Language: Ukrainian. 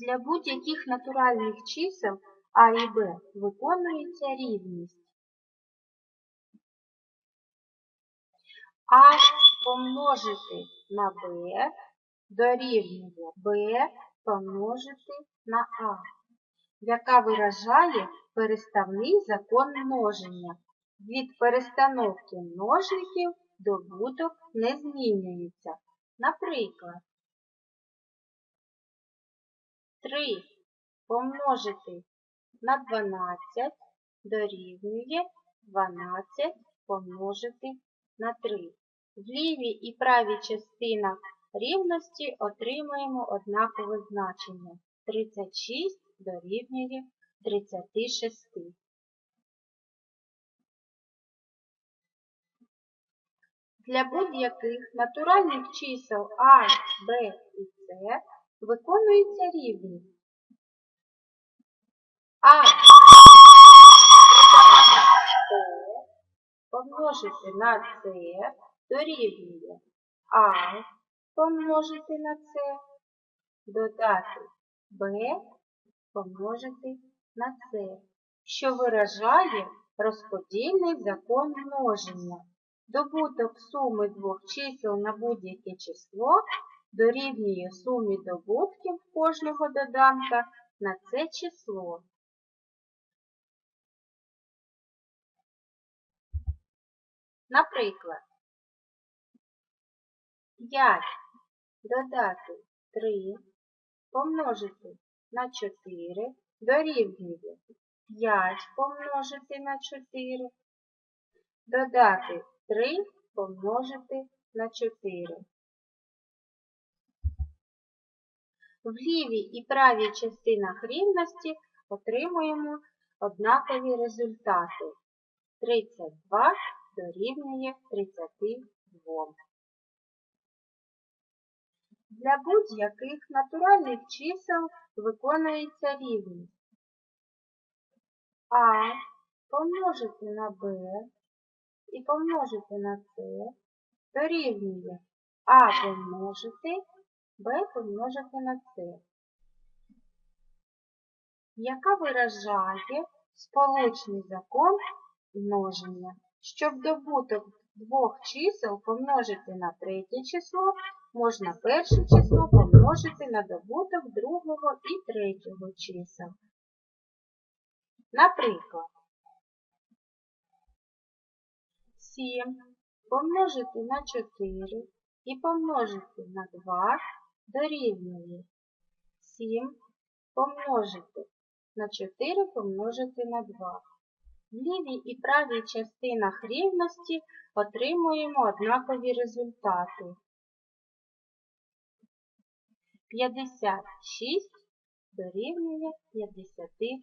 Для будь-яких натуральних чисел А і Б виконується рівність. А помножити на Б дорівнює Б помножити на А, яка виражає переставний закон множення. Від перестановки множників добуток не змінюється. Наприклад, 3 помножити на 12 дорівнює 12 помножити на 3. В лівій і правій частинах рівності отримаємо однакове значення. 36 дорівнює 36. Для будь-яких натуральних чисел А, Б і С виконується рівність. А. Помножити на С дорівнює. А. Помножити на С, додати Б. Помножити на С, що виражає розподільний закон множення. Добуток суми двох чисел на будь-яке число дорівнює сумі добутків кожного доданка на це число. Наприклад, 5 додати 3 помножити на 4 дорівнює 5 помножити на 4, додати 3 помножити на 4. В лівій і правій частинах рівності отримуємо однакові результати. 32 дорівнює 32. Для будь-яких натуральних чисел виконується рівність. А помножити на Б і помножити на С дорівнює А помножити, Б помножити на С, яка виражає сполучний закон множення. Щоб добуток двох чисел помножити на третє число, можна перше число помножити на добуток другого і третього чисел. Наприклад, 7 помножити на 4 і помножити на 2 дорівнює 7 помножити на 4 помножити на 2. В лівій і правій частинах рівності отримуємо однакові результати. 56 дорівнює 56.